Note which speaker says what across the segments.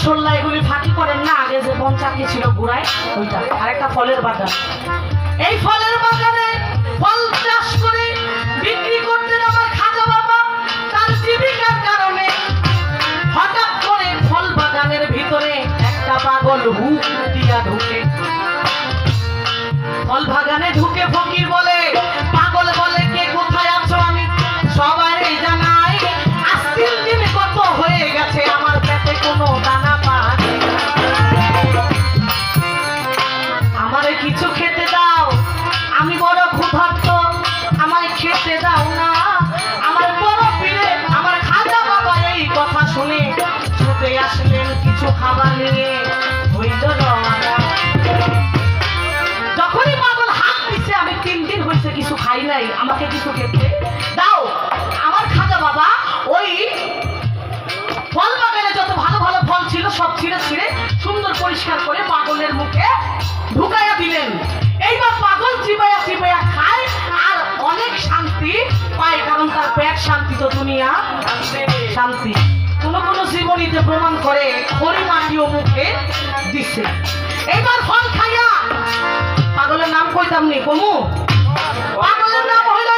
Speaker 1: আটা মশলা এগুলি ফাঁকি করেন না। আগে যে বন পঞ্চাশটি ছিল গুড়ায় ওইটা। আর একটা ফলের বাগান। এই ফলের বাগানে ফল চাষ করে বিক্রি করতেন আমার খাজা বাবা, তার জীবিকার কারণে। হঠাৎ করে ফল বাগানের ভিতরে একটা পাগল হুক দিয়া ঢুকে। ফল বাগানে ঢুকে ফকির বলে আমাকে কিছু খেতে? দাও, আমার খাজা বাবা ওই ফল বাগানে যত ভালো ভালো ফল ছিল সব ছিঁড়ে ছিঁড়ে সুন্দর পরিষ্কার করে পাগলের মুখে ঢুকাইয়া দিলেন। এইবার পাগল চিবাইয়া চিবাইয়া খায় আর অনেক শান্তি পায় কারণ তার পেট শান্তি তো দুনিয়া শান্তি। কোন কোন জীবনীতে প্রমাণ করে খড়ি মাটিও মুখে দিছে। এইবার ফল খাইয়া, পাগলের নাম কইতাম নি, কমু? পাগলের নাম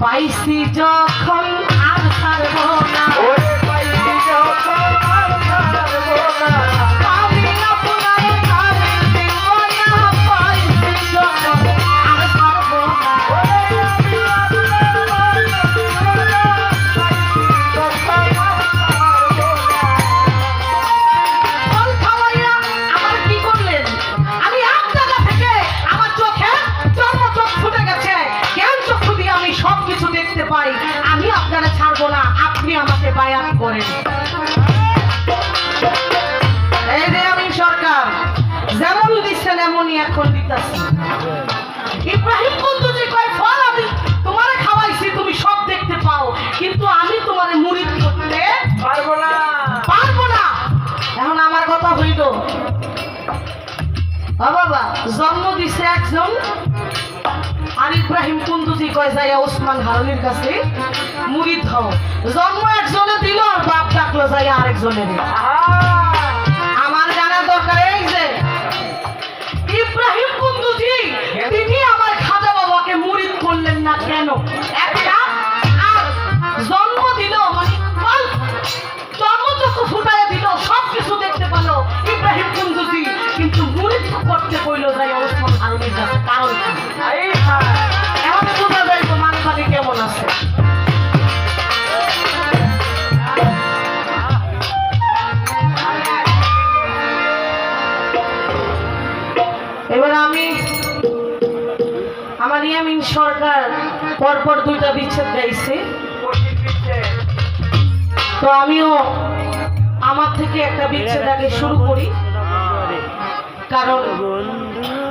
Speaker 1: পাইছি যখন বাবা, জন্ম দিছে একজন আর ইব্রাহিম কুন্দুজি, কয় যাইয়া ওসমান হারুনির কাছে, মুরিদ হও। জন্ম একজনে দিল আর বাপ ডাকলো যাইয়া আরেকজনের কারণ কি? এখন বোঝা তো কেমন আছে এবার আমি আমার ইয়ামিন সরকার পরপর দুইটা বিচ্ছেদ গাইছে তো আমিও আমার থেকে একটা বিচ্ছেদ আগে শুরু করি কারণ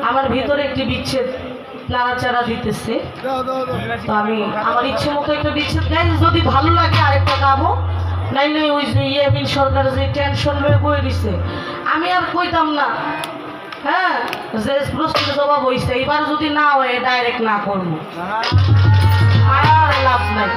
Speaker 1: আমার ভিতরে একটি বিচ্ছেদ নাড়াচাড়া দিতেছে তো আমি, আমার ইচ্ছে মতো একটা বিচ্ছেদ। গাই যদি ভালো লাগে আরেকটা গাবো, নাইলে ওই যে ইয়ামিন সরকার যে টেনশন লয়ে বয়ে দিছে। আমি আর কইতাম না। হ্যাঁ যে প্রশ্নের জবাব হইছে এবার যদি না হয় ডাইরেক্ট না করব। আর লাভ নাই।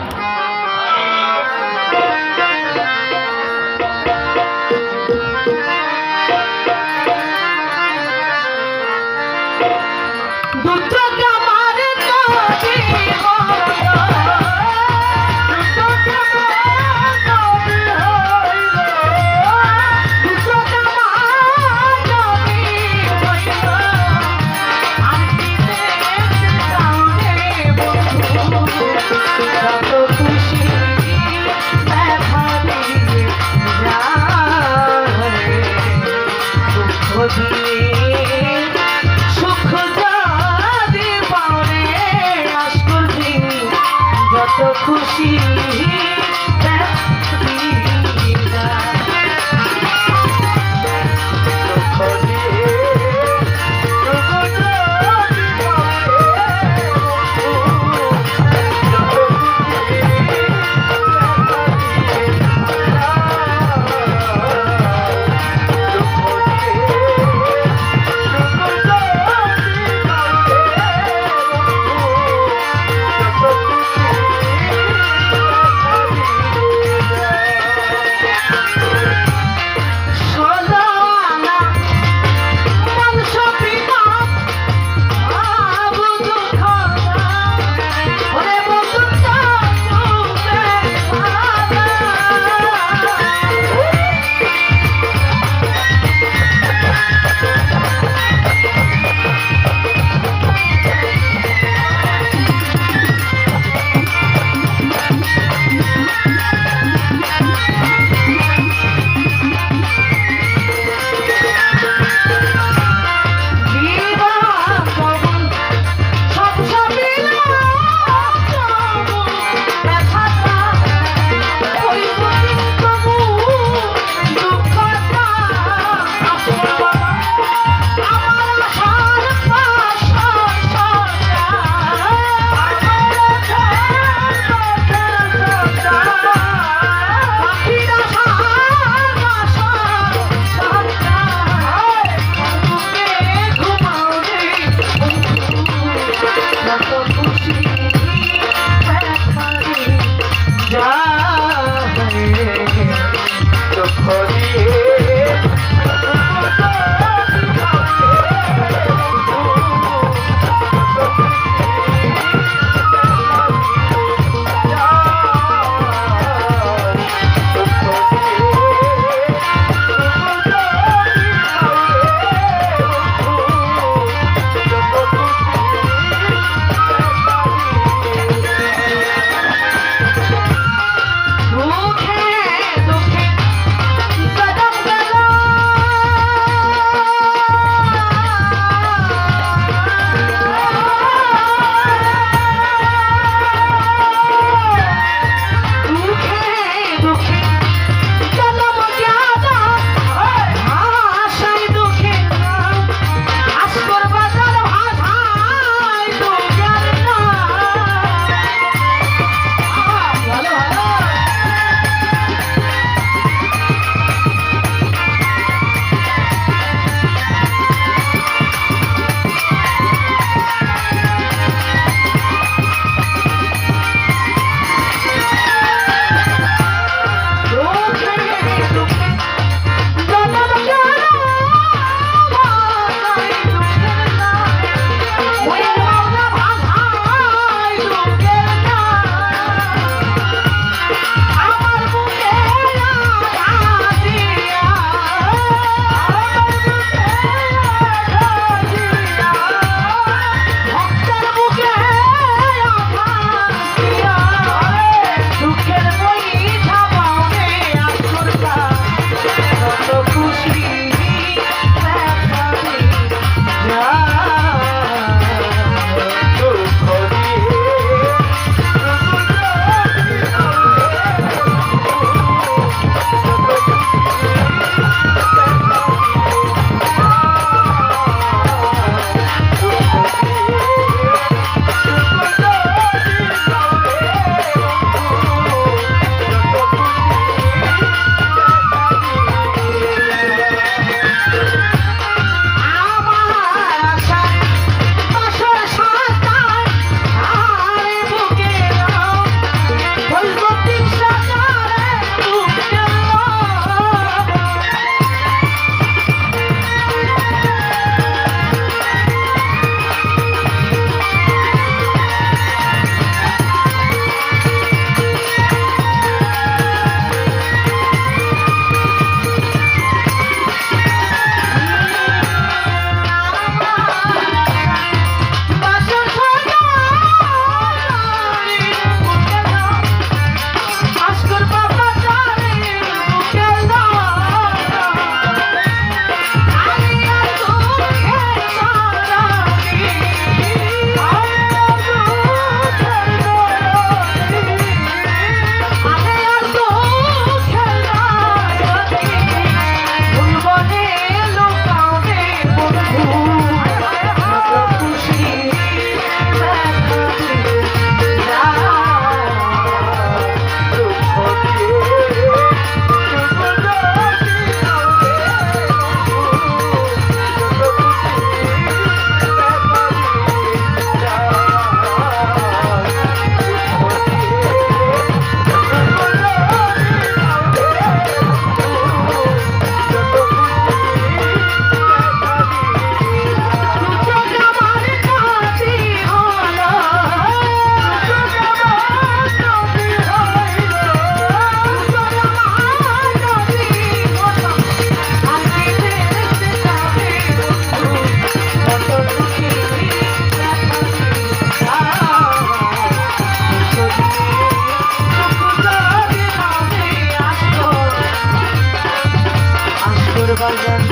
Speaker 1: বাগান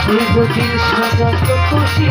Speaker 1: ফুল দুটির সাজা তো খুশি